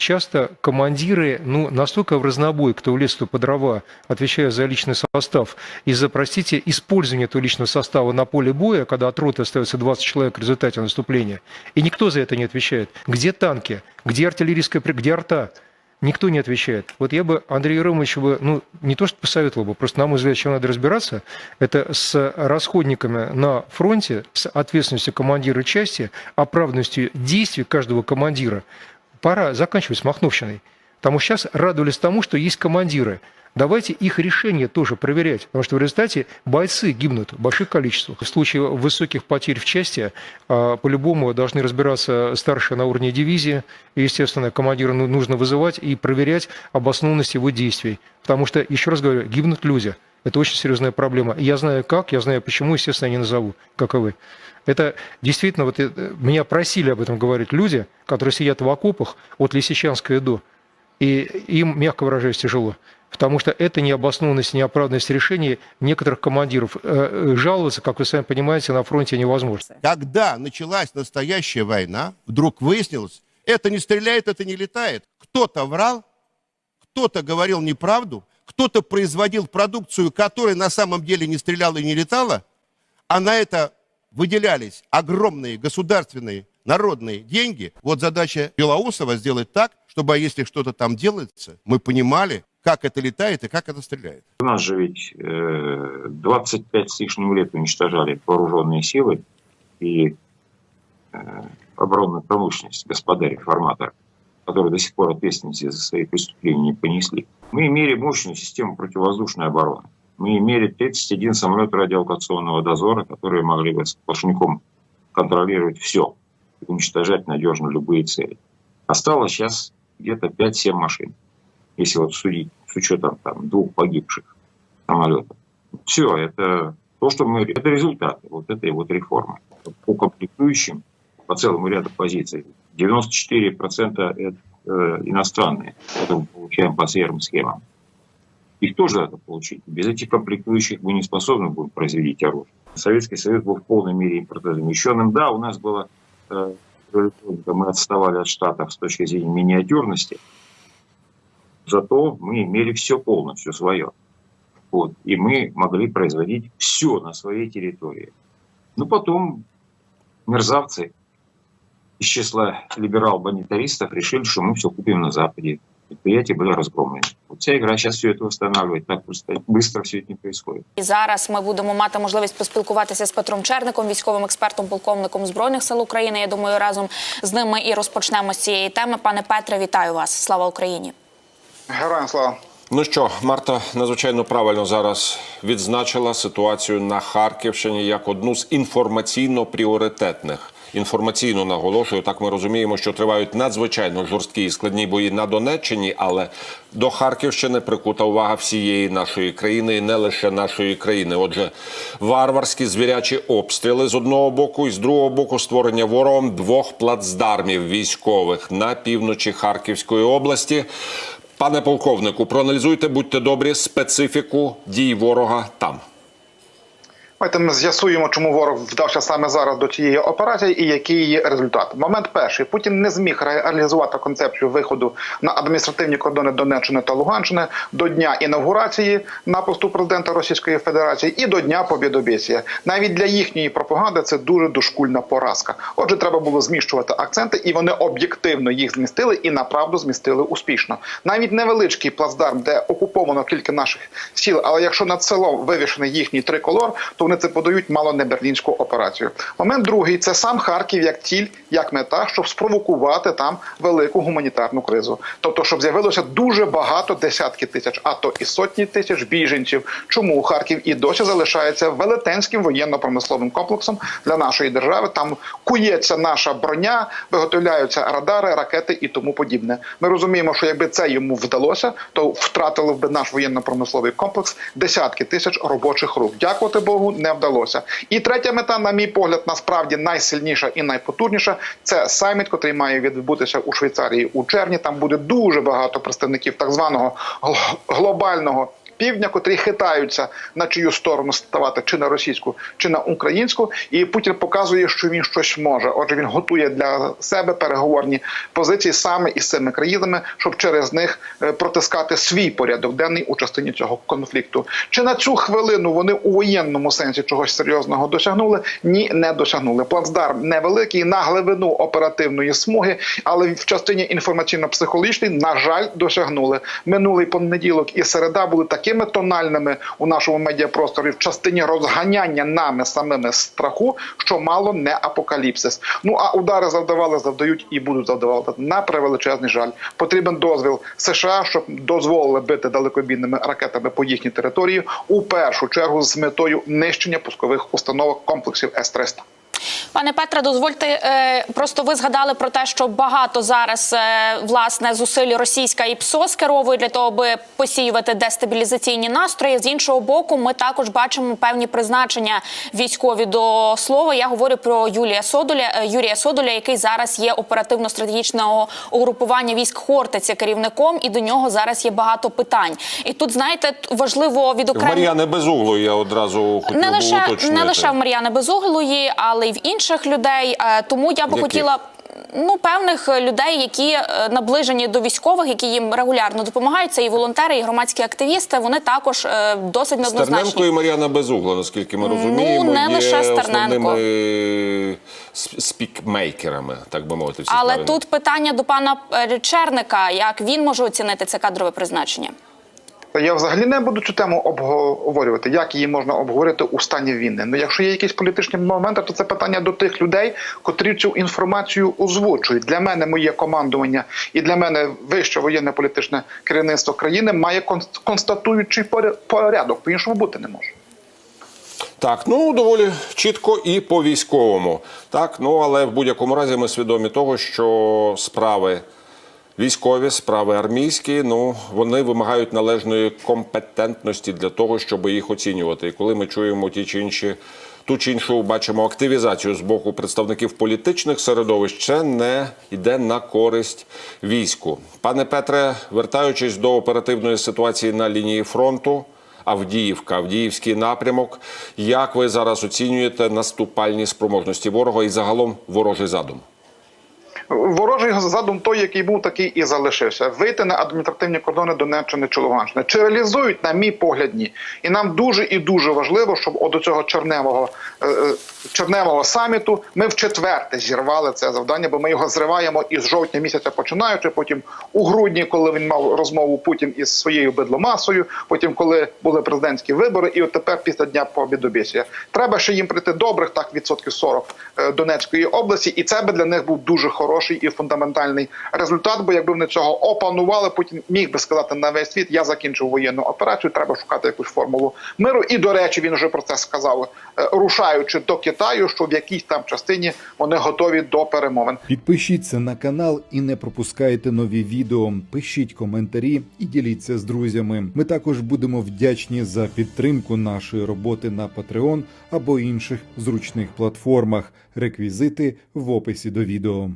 часто командиры, ну, настолько в разнобой, кто в лес, кто по дрова, отвечая за личный состав, из-за, простите, использования этого личного состава на поле боя, когда от роты остается 20 человек в результате наступления, и никто за это не отвечает. Где танки? Где артиллерийская, где арта? Никто не отвечает. Вот я бы Андрею Ромовичу бы, ну, не то что посоветовал бы, просто, на мой взгляд, чем надо разбираться, это с расходниками на фронте, с ответственностью командира части, оправданностью действий каждого командира. Пора заканчивать с Махновщиной. Потому что сейчас радовались тому, что есть командиры. Давайте их решения тоже проверять, потому что в результате бойцы гибнут в больших количествах. В случае высоких потерь в части а, по-любому должны разбираться старшие на уровне дивизии. И, естественно, командира ну- нужно вызывать и проверять обоснованность его действий. Потому что, еще раз говорю, гибнут люди. Это очень серьезная проблема. И Я знаю как, я знаю почему, естественно, я не назову, как и вы. Это действительно, вот э, меня просили об этом говорить люди, которые сидят в окопах от Лисичанска до. И им, мягко выражаясь, тяжело. Потому что это необоснованность, неоправданность решений некоторых командиров. Э, э, Жаловаться, как вы сами понимаете, на фронте невозможно. Когда началась настоящая война, вдруг выяснилось, это не стреляет, это не летает. Кто-то врал, кто-то говорил неправду, кто-то производил продукцию, которая на самом деле не стреляла и не летала, а на это выделялись огромные государственные народные деньги. Вот задача Белоусова сделать так, чтобы, а если что-то там делается, мы понимали, как это летает и как это стреляет. У нас же ведь э, 25 с лишним лет уничтожали вооруженные силы и э, оборонную промышленность, господа реформаторы, которые до сих пор ответственности за свои преступления не понесли. Мы имели мощную систему противовоздушной обороны. Мы имели 31 самолет радиолокационного дозора, которые могли бы сплошняком контролировать все и уничтожать надежно любые цели. Осталось сейчас где-то 5-7 машин, если вот судить с учетом там, двух погибших самолетов. Все, это то, что мы... Это результаты вот этой вот реформы. По комплектующим, по целому ряду позиций, 94% это э, иностранные, которые мы получаем по серым схемам. Их тоже надо получить. Без этих комплектующих мы не способны будем производить оружие. Советский Союз был в полной мере импортозамещенным. Да, у нас было э, мы отставали от Штатов с точки зрения миниатюрности, зато мы имели все полностью свое. Вот. И мы могли производить все на своей территории. Ну, потом мерзавцы из числа либерал-бонитаристов решили, что мы все купим на Западе. Предприятия были разгромлены. Вот вся игра сейчас все это восстанавливает. Так быстро, быстро все это не происходит. І зараз ми будемо мати можливість поспілкуватися з Петром Черником, військовим експертом, полковником збройних сил України. Я думаю, разом з ними і розпочнемо з цієї теми. Пане Петре, вітаю вас! Слава Україні! Героям слава. Ну що, Марта надзвичайно правильно зараз відзначила ситуацію на Харківщині як одну з інформаційно пріоритетних. Інформаційно наголошую, так ми розуміємо, що тривають надзвичайно жорсткі і складні бої на Донеччині, але до Харківщини прикута увага всієї нашої країни, і не лише нашої країни. Отже, варварські звірячі обстріли з одного боку, і з другого боку створення ворогом двох плацдармів військових на півночі Харківської області. Пане полковнику, проаналізуйте, будьте добрі, специфіку дій ворога там. Давайте ми з'ясуємо, чому ворог вдався саме зараз до цієї операції і який її результат. Момент перший Путін не зміг реалізувати концепцію виходу на адміністративні кордони Донеччини та Луганщини до дня інавгурації напусту президента Російської Федерації і до дня Побєдобєсія. Навіть для їхньої пропаганди це дуже дошкульна поразка. Отже, треба було зміщувати акценти, і вони об'єктивно їх змістили і направду змістили успішно. Навіть невеличкий плацдарм, де окуповано кілька наших сіл, але якщо над селом вивішений їхній триколор, то вони це подають мало не берлінську операцію. Момент другий це сам Харків як ціль, як мета, щоб спровокувати там велику гуманітарну кризу. Тобто, щоб з'явилося дуже багато десятки тисяч, а то і сотні тисяч біженців. Чому Харків і досі залишається велетенським воєнно-промисловим комплексом для нашої держави? Там кується наша броня, виготовляються радари, ракети і тому подібне. Ми розуміємо, що якби це йому вдалося, то втратили б наш воєнно-промисловий комплекс десятки тисяч робочих рук. Дякувати Богу, не вдалося. І третя мета, на мій погляд, насправді найсильніша і найпотужніша це саміт, який має відбутися у Швейцарії у червні. Там буде дуже багато представників так званого глобального. Півдня, котрі хитаються на чию сторону ставати, чи на російську, чи на українську. І Путін показує, що він щось може. Отже, він готує для себе переговорні позиції саме із цими країнами, щоб через них е, протискати свій порядок денний у частині цього конфлікту. Чи на цю хвилину вони у воєнному сенсі чогось серйозного досягнули? Ні, не досягнули. Плацдарм невеликий на глибину оперативної смуги, але в частині інформаційно-психологічної, на жаль, досягнули. Минулий понеділок і середа були такими тональними у нашому медіапросторі в частині розганяння нами самими страху, що мало не апокаліпсис. Ну а удари завдавали, завдають і будуть завдавати на превеличезний жаль. Потрібен дозвіл США, щоб дозволили бити далекобійними ракетами по їхній території у першу чергу з метою нищення пускових установок комплексів С-300. Пане Петре, дозвольте е, просто ви згадали про те, що багато зараз е, власне зусиль російська і ПСО скеровує для того, аби посіювати дестабілізаційні настрої. З іншого боку, ми також бачимо певні призначення військові до слова. Я говорю про Юлія Содоля, е, Юрія Содоля, який зараз є оперативно-стратегічного угрупування військ Хортиця керівником, і до нього зараз є багато питань. І тут знаєте, важливо В відокремити... Мар'яни Безуглої я одразу хотів не би лише уточнити. не лише в Мар'яни Безуглої, але й в інших людей. Е, Тому я би хотіла. Ну, певних людей, які е, наближені до військових, які їм регулярно допомагають, це і волонтери, і громадські активісти. Вони також е, досить Стерненко неоднозначні. і Мар'яна Безугла, наскільки ми розуміємо, Ну, не є лише Стерненко. основними спікмейкерами, так би мовити. всі Але правильно. тут питання до пана Черника: як він може оцінити це кадрове призначення? Я взагалі не буду цю тему обговорювати, як її можна обговорити у стані війни. Ну, якщо є якісь політичні моменти, то це питання до тих людей, котрі цю інформацію озвучують. Для мене моє командування і для мене вище воєнне політичне керівництво країни має констатуючий поря- порядок. По іншому бути не може. Так, ну доволі чітко і по військовому. Так, ну але в будь-якому разі ми свідомі того, що справи військові, справи армійські, ну вони вимагають належної компетентності для того, щоб їх оцінювати. І коли ми чуємо ті чи інші. Ту чи іншу бачимо активізацію з боку представників політичних середовищ, це не йде на користь війську. Пане Петре, вертаючись до оперативної ситуації на лінії фронту, Авдіївка, Авдіївський напрямок. Як ви зараз оцінюєте наступальні спроможності ворога і загалом ворожий задум? Ворожий задум той, який був, такий і залишився. Вийти на адміністративні кордони Донеччини чи Луганщини. Чи реалізують, на мій погляд, ні. І нам дуже і дуже важливо, щоб до цього черневого, е, е, черневого саміту ми в четверте зірвали це завдання, бо ми його зриваємо із жовтня місяця починаючи. Потім у грудні, коли він мав розмову Путін із своєю бидломасою, потім, коли були президентські вибори, і от тепер після дня побідобєсія. Треба ще їм прийти добрих, так відсотків 40 е, Донецької області, і це би для них був дуже хороший і фундаментальний результат. Бо якби вони цього опанували, Путін міг би сказати на весь світ: я закінчив воєнну операцію. Треба шукати якусь формулу миру. І до речі, він вже про це сказав, е, рушаючи до Китаю, що в якійсь там частині вони готові до перемовин. Підпишіться на канал і не пропускайте нові відео. Пишіть коментарі і діліться з друзями. Ми також будемо вдячні за підтримку нашої роботи на Patreon або інших зручних платформах. Реквізити в описі до відео.